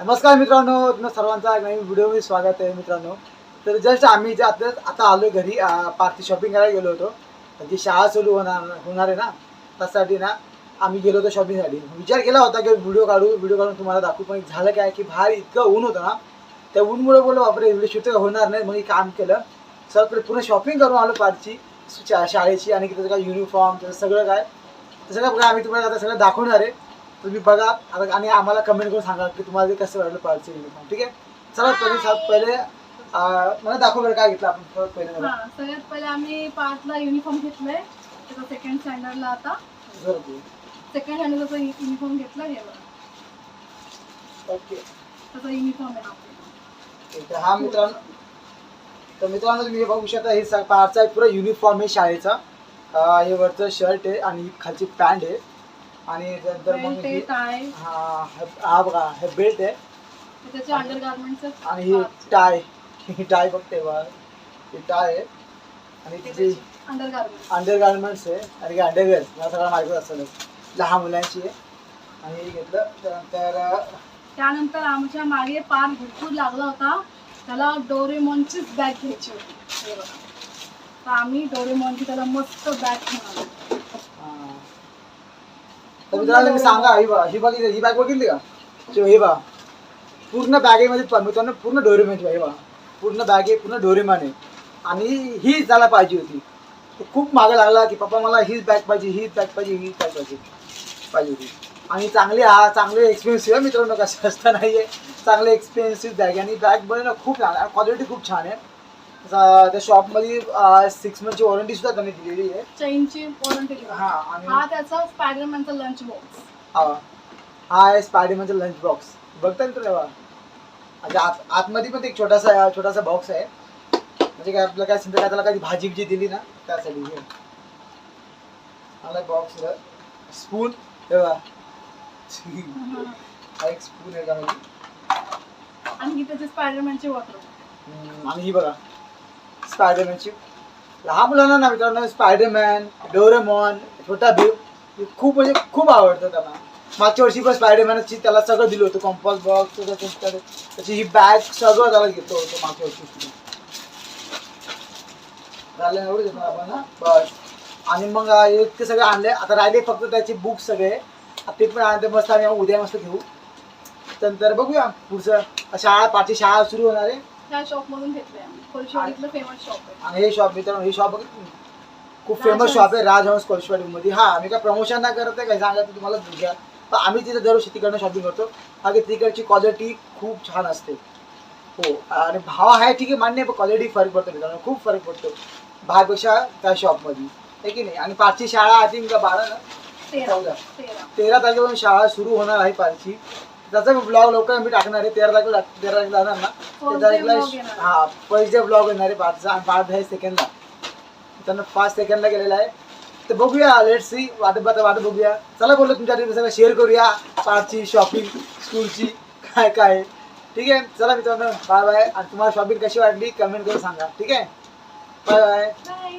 नमस्कार मित्रांनो तुम्हा सर्वांचा एक नवीन व्हिडिओमध्ये स्वागत आहे मित्रांनो. तर जस्ट आम्ही जे आता आता आलो घरी पार्टी शॉपिंग करायला गेलो होतो. जी शाळा सुरू होणार होणार आहे ना? त्यासाठी ना आम्ही गेलो होतो शॉपिंगसाठी. विचार केला होता की व्हिडिओ काढू व्हिडिओ काढून तुम्हाला दाखवू पण झालं काय की बाहेर इतकं ऊन होतं ना? त्या ऊनमुळे बोललो बापरे व्हिडिओ शूट होणार नाही. मग काम केलं. सर पूर्ण शॉपिंग करून आलो पार्टीची शा- शाळेची आणि त्याचं काय युनिफॉर्म त्याचं सगळं काय सगळं बघा आम्ही तुम्हाला आता सगळं दाखवणार आहे. तुम्ही बघा. आता आणि आम्हाला कमेंट करून सांगा की तुम्हाला ते कसं वाटलं पार्टचं युनिफॉर्म ठीक आहे? चला पहिले सात पहिले मला दाखव बरं काय घेतलं आपण. सर्वात पहिले मला. हा सगळ्यात पहिले आम्ही पाचला युनिफॉर्म घेतलाय. त्याचा सेकंड स्टँडर्डला आता. जर. सेकंड स्टँडर्डचा युनिफॉर्म घेतला हे बघा. ओके. त्याचा युनिफॉर्म आहे हा. ठीक आहे. हा मित्रांनो तर मित्रांनो तुम्ही हे बघू शकता हे स- पारचा एक पुरा युनिफॉर्म आहे शाळेचा. अं, हे वरचं शर्ट आहे आणि ही खालची पॅन्ट आहे. आणि नंतर मग बेल्ट आहे ही- टाय हा हे- हा बघा हे बेल्ट आहे. त्याचे अंडर गार्मेंट्स आणि ही टाय ही टाय बघते बघा ही टाय आहे. आणि तिची अंडर गार्मेंट्स अंडर गार्मेंट्स आहे. आणि अंडरवेअर मला सगळं माहिती असेल लहान मुलांची आहे. आणि हे घेतलं. त्यानंतर त्यानंतर आमच्या मागे पार भरपूर लागला होता. त्याला डोरेमॉनचीच बॅग घ्यायची होती. हे बघा. तर आम्ही डोरेमॉनची त्याला मस्त बॅग हा. तर मित्रांनो मी सांगा ही बघा ही बघितली ही बॅग बघितली का? हे बा पूर्ण बॅगेमध्ये पण म्हणजे, मित्रांनो पूर्ण डोरेमॅन हे बा पूर्ण बॅगे पूर्ण डोरेमॅन आहे. आणि ही त्याला पाहिजे होती. तो खूप मागे लागला की पप्पा मला हीच बॅग पाहिजे हीच बॅग पाहिजे हीच बॅग पाहिजे पाहिजे होती. आणि चांगली हा चांगले एक्सपेन्सिव्ह आहे मित्रांनो कसं असतं नाही आहे चांगले एक्सपेन्सिव्ह बॅग आणि बॅग बघ ना खूप छान क्वालिटी खूप छान आहे. चा- त्या शॉपमध्ये सिक्स मंथची वॉरंटी सुद्धा त्यांनी दिलेली आहे. चेनची वॉरंटी हा आणि हा त्याचा स्पायडरमॅनचा लंच बॉक्स हा. हा आहे स्पायडरमॅनचा लंच बॉक्स बघता ना तुला म्हणजे आत आतमध्ये पण एक छोटासा छोटासा बॉक्स आहे. म्हणजे काय आपलं काय समजा काय त्याला काही भाजी बिजी दिली ना त्यासाठी हे. मला बॉक्स स्पून हे हा. एक स्पून आहे त्यामध्ये. आणि ही त्याची स्पायडरमॅनची वॉटर हम्म, आणि ही बघा. स्पायडरमॅनची लहान मुलांना ना मित्रांनो स्पायडरमॅन डोरेमॉन छोटा भीम हे खूप म्हणजे खूप आवडतं त्यांना. मागच्या वर्षी पण स्पायडरमॅनची त्याला सगळं दिलं होतं कॉम्पॉस बॉक्स त्याची ही बॅग सगळं त्याला घेतलं होतं मागच्या वर्षी. झालं एवढं आपण ना? बस. आणि मग ते इतके सगळे आणले. आता राहिले फक्त त्याचे बुक सगळे. ते पण आणते मस्त. आम्ही उद्या मस्त घेऊ. नंतर बघूया पुढचं. शाळा पाठी शाळा सुरू होणार आहे. त्या शॉप मधून घेतलंय आम्ही. कोलशेवाडीतलं फेमस शॉप आहे. आणि हे शॉप मित्रांनो हे शॉप खूप फेमस शॉप आहे राजहंस कोल्शवाडी मध्ये हा आम्ही काय प्रमोशन नाही करत आहे काय सांगायचं तुम्हाला घ्या पण आम्ही तिथे दरवर्षी तिकडनं शॉपिंग करतो. बाकी तिकडची क्वालिटी खूप छान असते. हो आणि भाव आहे ठीक आहे मान्य आहे, पण क्वालिटी फरक पडतो मित्रांनो खूप फरक पडतो. बाहेरपेक्षा त्या शॉपमध्ये आहे की नाही? आणि पाचची शाळा आय थिंक बारा ना. तेरा. तेरा तारखेपासून शाळा सुरू होणार आहे पाचची. त्याचा ब्लॉग लवकर मी टाकणार आहे तेरा तारखेला तेरा तारखेला जाणार ना. day तारखेला. हा डे ब्लॉग येणार आहे आणि पाच आहे सेकंडला त्यांना पाच सेकंडला गेलेला आहे. तर बघूया लेट सी वाट वाट वाट बघूया. चला बोललो तुमच्या सगळं शेअर करूया. पाचची शॉपिंग स्कूलची काय काय. ठीक आहे? चला मित्रांनो बाय बाय आणि तुम्हाला शॉपिंग कशी वाटली कमेंट करून सांगा. ठीक आहे? Bye bye